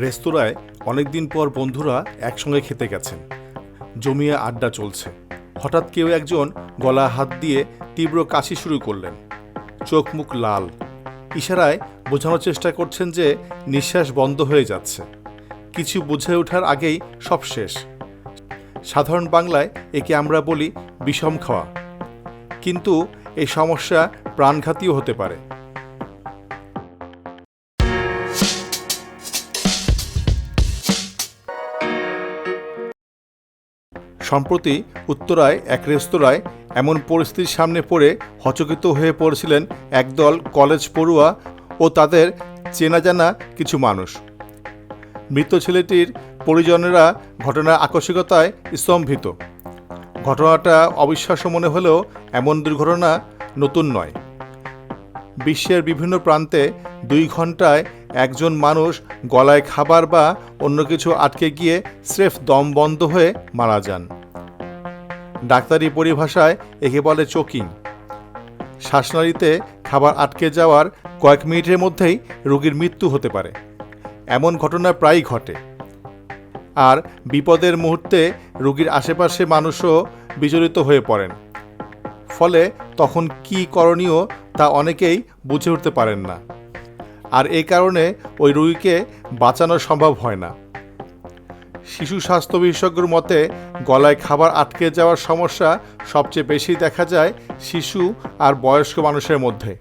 রেস্তোরাঁয় অনেকদিন পর বন্ধুরা একসঙ্গে খেতে গেছেন। জমিয়ে আড্ডা চলছে। হঠাৎ কেউ একজন গলা হাত দিয়ে তীব্র কাশি শুরু করলেন। চোখ মুখ লাল। ইশারায় বোঝানোর চেষ্টা করছেন যে নিঃশ্বাস বন্ধ হয়ে যাচ্ছে। কিছু বুঝে ওঠার আগেই সব শেষ। সাধারণ বাংলায় একে আমরা বলি বিষম খাওয়া। কিন্তু এই সমস্যা প্রাণঘাতীও হতে পারে। সম্প্রতি উত্তরায়, এক রেস্তোরাঁয় এমন পরিস্থিতির সামনে পড়ে হচকিত হয়ে পড়েছিলেন একদল কলেজ পড়ুয়া ও তাদের চেনা জানা কিছু মানুষ। মৃত ছেলেটির পরিজনেরা ঘটনার আকস্মিকতায় স্তম্ভিত। ঘটনাটা অবিশ্বাস্য মনে হলেও এমন দুর্ঘটনা নতুন নয়। বিশ্বের বিভিন্ন প্রান্তে দুই ঘন্টায় একজন মানুষ গলায় খাবার বা অন্য কিছু আটকে গিয়ে স্রেফ দম বন্ধ হয়ে মারা যান। ডাক্তারি পরিভাষায় একে বলে চোকিং। শ্বাসনালীতে খাবার আটকে যাওয়ার কয়েক মিনিটের মধ্যেই রোগীর মৃত্যু হতে পারে। এমন ঘটনা প্রায়ই ঘটে। আর বিপদের মুহূর্তে রোগীর আশেপাশে মানুষও বিচলিত হয়ে পড়েন। ফলে তখন কি করণীয় তা অনেকেই বুঝে উঠতে পারেন না। আর এই কারণে ওই রুগীকে বাঁচানো সম্ভব হয় না। শিশু স্বাস্থ্য বিশেষজ্ঞর মতে, গলায় খাবার আটকে যাওয়ার সমস্যা সবচেয়ে বেশি দেখা যায় শিশু আর বয়স্ক মানুষের মধ্যে।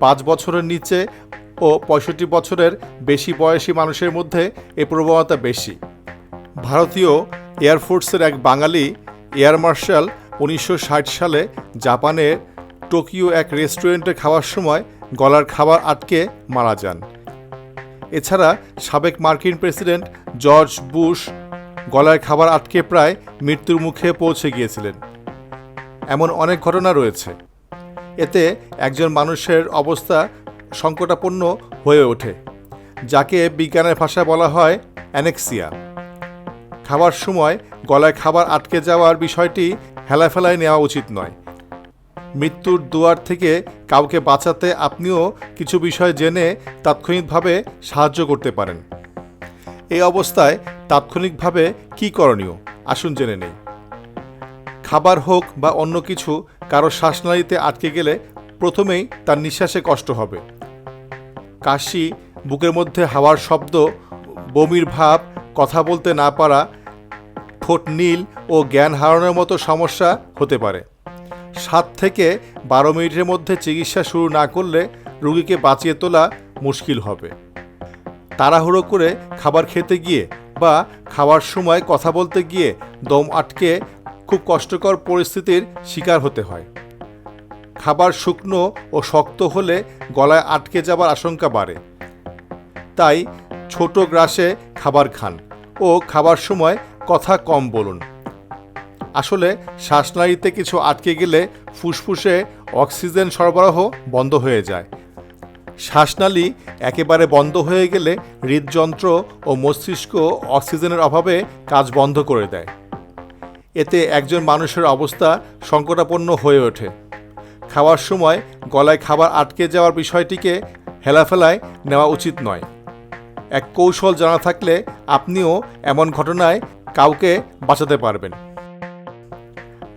পাঁচ বছরের নিচে ও পঁয়ষট্টি বছরের বেশি বয়সী মানুষের মধ্যে এ প্রবণতা বেশি। ভারতীয় এয়ারফোর্সের এক বাঙালি, এয়ার মার্শাল, উনিশশো ষাট সালে জাপানের টোকিও এক রেস্টুরেন্টে খাওয়ার সময় গলার খাবার আটকে মারা যান। এছাড়া সাবেক মার্কিন প্রেসিডেন্ট জর্জ বুশ গলার খাবার আটকে প্রায় মৃত্যুর মুখে পৌঁছে গিয়েছিলেন। এমন অনেক ঘটনা রয়েছে। এতে একজন মানুষের অবস্থা সংকটাপন্ন হয়ে ওঠে, যাকে বিজ্ঞানের ভাষায় বলা হয় অ্যানেক্সিয়া। খাবার সময় গলায় খাবার আটকে যাওয়ার বিষয়টি হেলাফেলায় নেওয়া উচিত নয়। মৃত্যুর দুয়ার থেকে কাউকে বাঁচাতে আপনিও কিছু বিষয় জেনে তাৎক্ষণিকভাবে সাহায্য করতে পারেন। এই অবস্থায় তাৎক্ষণিকভাবে কি করণীয়? আসুন জেনে নেই। খাবার হোক বা অন্য কিছু, কারও শ্বাসনালীতে আটকে গেলে প্রথমেই তার নিঃশ্বাসে কষ্ট হবে। কাশি, বুকের মধ্যে হাওয়ার শব্দ, বমির ভাব, কথা বলতে না পারা, ঠোঁট নীল ও জ্ঞান হারানোর মতো সমস্যা হতে পারে। সাত থেকে বারো মিনিটের মধ্যে চিকিৎসা শুরু না করলে রুগীকে বাঁচিয়ে তোলা মুশকিল হবে। তাড়াহুড়ো করে খাবার খেতে গিয়ে বা খাওয়ার সময় কথা বলতে গিয়ে দম আটকে খুব কষ্টকর পরিস্থিতির শিকার হতে হয়। খাবার শুকনো ও শক্ত হলে গলায় আটকে যাবার আশঙ্কা বাড়ে। তাই ছোট গ্রাসে খাবার খান ও খাবার সময় কথা কম বলুন। আসলে শ্বাসনালীতে কিছু আটকে গেলে ফুসফুসে অক্সিজেন সরবরাহ বন্ধ হয়ে যায়। শ্বাসনালী একেবারে বন্ধ হয়ে গেলে হৃদযন্ত্র ও মস্তিষ্ক অক্সিজেনের অভাবে কাজ বন্ধ করে দেয়। এতে একজন মানুষের অবস্থা সংকটাপন্ন হয়ে ওঠে। খাওয়ার সময় গলায় খাবার আটকে যাওয়ার বিষয়টিকে হেলাফেলায় নেওয়া উচিত নয়। এক কৌশল জানা থাকলে আপনিও এমন ঘটনায় কাউকে বাঁচাতে পারবেন।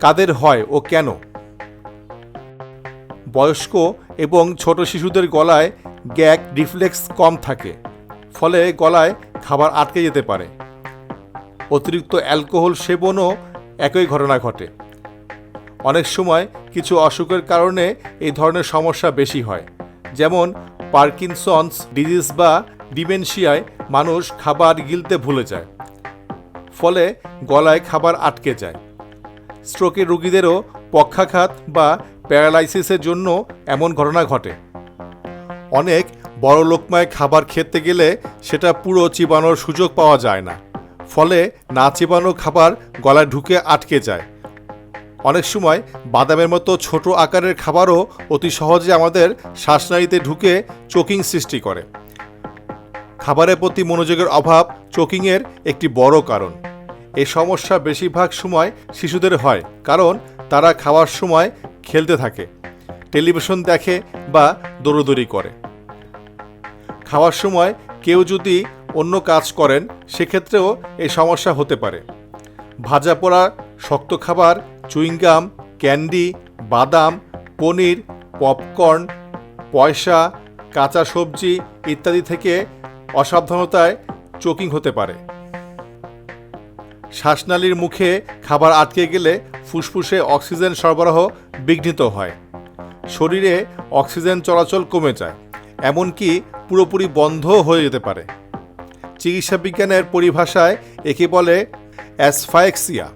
কাদের হয় ও কেন? বয়স্ক এবং ছোট শিশুদের গলায় গ্যাগ রিফ্লেক্স কম থাকে, ফলে গলায় খাবার আটকে যেতে পারে। অতিরিক্ত অ্যালকোহল সেবনও একই ঘটনা ঘটে। অনেক সময় কিছু অসুখের কারণে এই ধরনের সমস্যা বেশি হয়, যেমন পার্কিনসন্স ডিজিজ বা ডিমেনশিয়ায় মানুষ খাবার গিলতে ভুলে যায়, ফলে গলায় খাবার আটকে যায়। স্ট্রোকের রোগীদেরও পক্ষাঘাত বা প্যারালাইসিসের জন্য এমন ঘটনা ঘটে। অনেক বড় লোকমায় খাবার খেতে গেলে সেটা পুরো চিবানোর সুযোগ পাওয়া যায় না। ফলে না চিবানো খাবার গলায় ঢুকে আটকে যায়। অনেক সময় বাদামের মতো ছোট আকারের খাবারও অতি সহজে আমাদের শ্বাসনালীতে ঢুকে চোকিং সৃষ্টি করে। খাবারের প্রতি মনোযোগের অভাব চোকিংয়ের একটি বড় কারণ। এই সমস্যা বেশিরভাগ সময় শিশুদের হয়, কারণ তারা খাওয়ার সময় খেলতে থাকে, টেলিভিশন দেখে বা দৌড়দৌড়ি করে। খাওয়ার সময় কেউ যদি অন্য কাজ করেন, সেক্ষেত্রেও এই সমস্যা হতে পারে। ভাজা পোড়া, শক্ত খাবার চুইংগাম ক্যান্ডি, বাদাম, পনির, পপকর্ন, পয়সা, কাঁচা সবজি ইত্যাদি থেকে অসাবধানতায় চোকিং হতে পারে। শ্বাসনালীর মুখে খাবার আটকে গেলে ফুসফুসে অক্সিজেন সরবরাহ বিঘ্নিত হয়। শরীরে অক্সিজেন চলাচল কমে যায়, এমনকি পুরোপুরি বন্ধ হয়ে যেতে পারে। চিকিৎসা বিজ্ঞানের পরিভাষায় একে বলে অ্যাসফাইক্সিয়া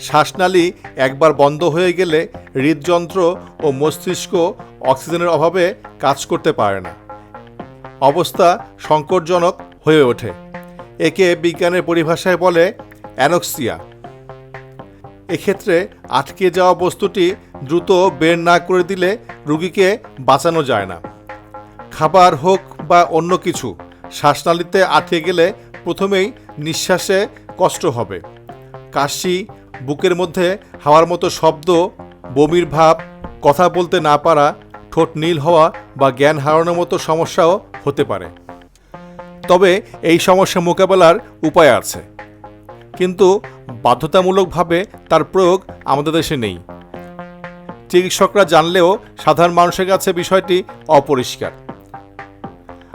শ্বাসনালী একবার বন্ধ হয়ে গেলে হৃদযন্ত্র ও মস্তিষ্ক অক্সিজেনের অভাবে কাজ করতে পারে না। অবস্থা সংকটজনক হয়ে ওঠে। একে বিজ্ঞানের পরিভাষায় বলে অ্যানক্সিয়া। এক্ষেত্রে আটকে যাওয়া বস্তুটি দ্রুত বের না করে দিলে রুগীকে বাঁচানো যায় না। খাবার হোক বা অন্য কিছু, শ্বাসনালীতে আটকে গেলে প্রথমেই নিঃশ্বাসে কষ্ট হবে। কাশি, বুকের মধ্যে হাওয়ার মতো শব্দ, বমির ভাব, কথা বলতে না পারা, ঠোঁট নীল হওয়া বা জ্ঞান হারানোর মতো সমস্যাও হতে পারে। তবে এই সমস্যা মোকাবেলার উপায় আছে। কিন্তু বাধ্যতামূলকভাবে তার প্রয়োগ আমাদের দেশে নেই। চিকিৎসকরা জানলেও সাধারণ মানুষের কাছে বিষয়টি অপরিষ্কার।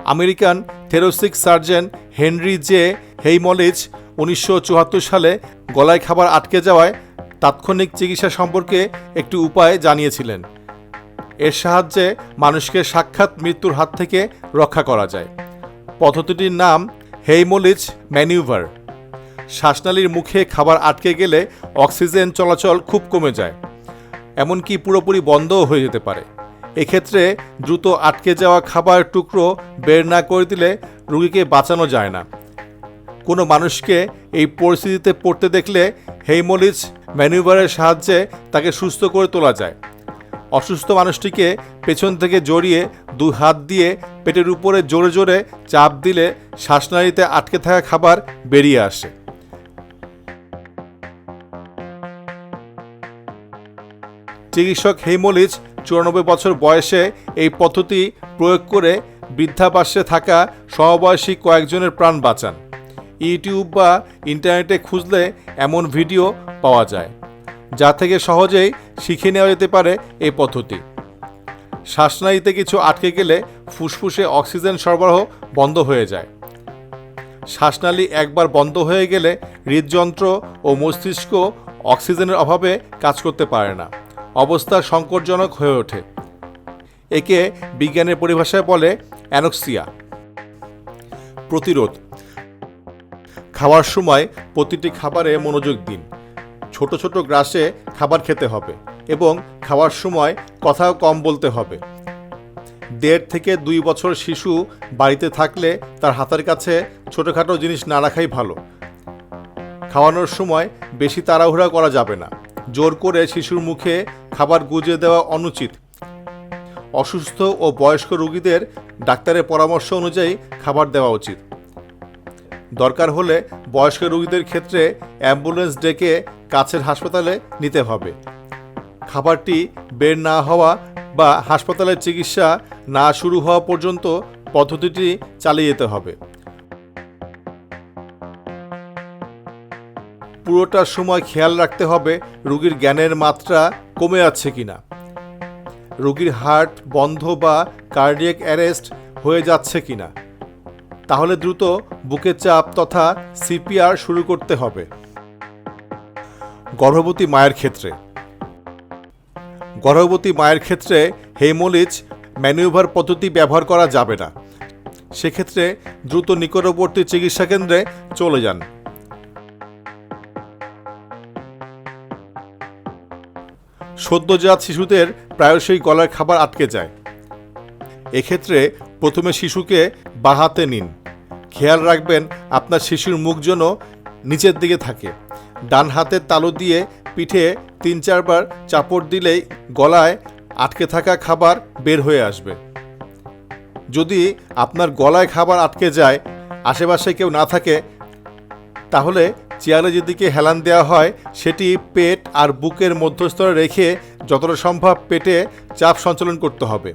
American thoracic surgeon Henry J Heimlich উনিশশো সালে গলায় খাবার আটকে যাওয়ায় তাৎক্ষণিক চিকিৎসা সম্পর্কে একটি উপায় জানিয়েছিলেন। এর সাহায্যে মানুষকে সাক্ষাৎ মৃত্যুর হাত থেকে রক্ষা করা যায়। পদ্ধতিটির নাম হেইমোলিজ ম্যানিউভার। শ্বাসনালীর মুখে খাবার আটকে গেলে অক্সিজেন চলাচল খুব কমে যায়। এমনকি পুরোপুরি বন্ধও হয়ে যেতে পারে। এক্ষেত্রে দ্রুত আটকে যাওয়া খাবার টুকরো বের না করে দিলে রুগীকে বাঁচানো যায় না। কোনো মানুষকে এই পরিস্থিতিতে পড়তে দেখলে হেইমোলিজ ম্যানিউভারের সাহায্যে তাকে সুস্থ করে তোলা যায়। অসুস্থ মানুষটিকে পেছন থেকে জড়িয়ে দু হাত দিয়ে পেটের উপরে জোরে জোরে চাপ দিলে শ্বাসনালীতে আটকে থাকা খাবার বেরিয়ে আসে। চিকিৎসক হেইমোলিজ চুরানব্বই বছর বয়সে এই পদ্ধতি প্রয়োগ করে বৃদ্ধাবাসে থাকা সমবয়সী কয়েকজনের প্রাণ বাঁচান। ইউটিউব বা ইন্টারনেটে খুঁজলে এমন ভিডিও পাওয়া যায়, যা থেকে সহজেই শিখে নেওয়া যেতে পারে এই পদ্ধতি। শ্বাসনালীতে কিছু আটকে গেলে ফুসফুসে অক্সিজেন সরবরাহ বন্ধ হয়ে যায়। শ্বাসনালী একবার বন্ধ হয়ে গেলে হৃদযন্ত্র ও মস্তিষ্ক অক্সিজেনের অভাবে কাজ করতে পারে না। অবস্থা সংকটজনক হয়ে ওঠে। একে বিজ্ঞানের পরিভাষায় বলে অ্যানক্সিয়া। প্রতিরোধ। খাওয়ার সময় প্রতিটি খাবারে মনোযোগ দিন। ছোট ছোট গ্রাসে খাবার খেতে হবে এবং খাওয়ার সময় কথাও কম বলতে হবে। দেড় থেকে দুই বছর শিশু বাড়িতে থাকলে তার হাতের কাছে ছোটোখাটো জিনিস না রাখাই ভালো। খাওয়ানোর সময় বেশি তাড়াহুড়া করা যাবে না। জোর করে শিশুর মুখে খাবার গুজে দেওয়া অনুচিত। অসুস্থ ও বয়স্ক রোগীদের ডাক্তারের পরামর্শ অনুযায়ী খাবার দেওয়া উচিত। দরকার হলে বয়স্ক রোগীদের ক্ষেত্রে অ্যাম্বুলেন্স ডেকে কাছের হাসপাতালে নিতে হবে। খাবারটি বের না হওয়া বা হাসপাতালের চিকিৎসা না শুরু হওয়া পর্যন্ত পদ্ধতিটি চালিয়ে যেতে হবে। পুরোটার সময় খেয়াল রাখতে হবে রোগীর জ্ঞানের মাত্রা কমে যাচ্ছে কিনা। রোগীর হার্ট বন্ধ বা কার্ডিয়াক অ্যারেস্ট হয়ে যাচ্ছে কিনা। তাহলে দ্রুত বুকে চাপ তথা সিপিআর শুরু করতে হবে। গর্ভবতী মায়ের ক্ষেত্রে। গর্ভবতী মায়ের ক্ষেত্রে হেমোলিজ ম্যানুভার পদ্ধতি ব্যবহার করা যাবে না। সেক্ষেত্রে দ্রুত নিকটবর্তী চিকিৎসা কেন্দ্রে চলে যান। সদ্যজাত শিশুদের প্রায়শই গলার খাবার আটকে যায়। এক্ষেত্রে প্রথমে শিশুকে বাহাতে নিন। খেয়াল রাখবেন, আপনার শিশুর মুখ যেন নিচের দিকে থাকে। ডান হাতের তালু দিয়ে পিঠে তিন চারবার চাপড় দিলেই গলায় আটকে থাকা খাবার বের হয়ে আসবে। যদি আপনার গলায় খাবার আটকে যায়, আশেপাশে কেউ না থাকে, তাহলে চেয়ারে যেদিকে হেলান দেওয়া হয়, সেটি পেট আর বুকের মধ্যস্থলে রেখে যতটা সম্ভব পেটে চাপ সঞ্চালন করতে হবে।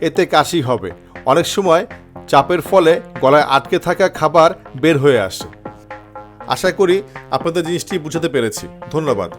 এতে কাশি হবে। অনেক সময় চাপের ফলে গলায় আটকে থাকা খাবার বের হয়ে আসে। আশা করি আপনাদের জিনিসটি বুঝাতে পেরেছি। ধন্যবাদ।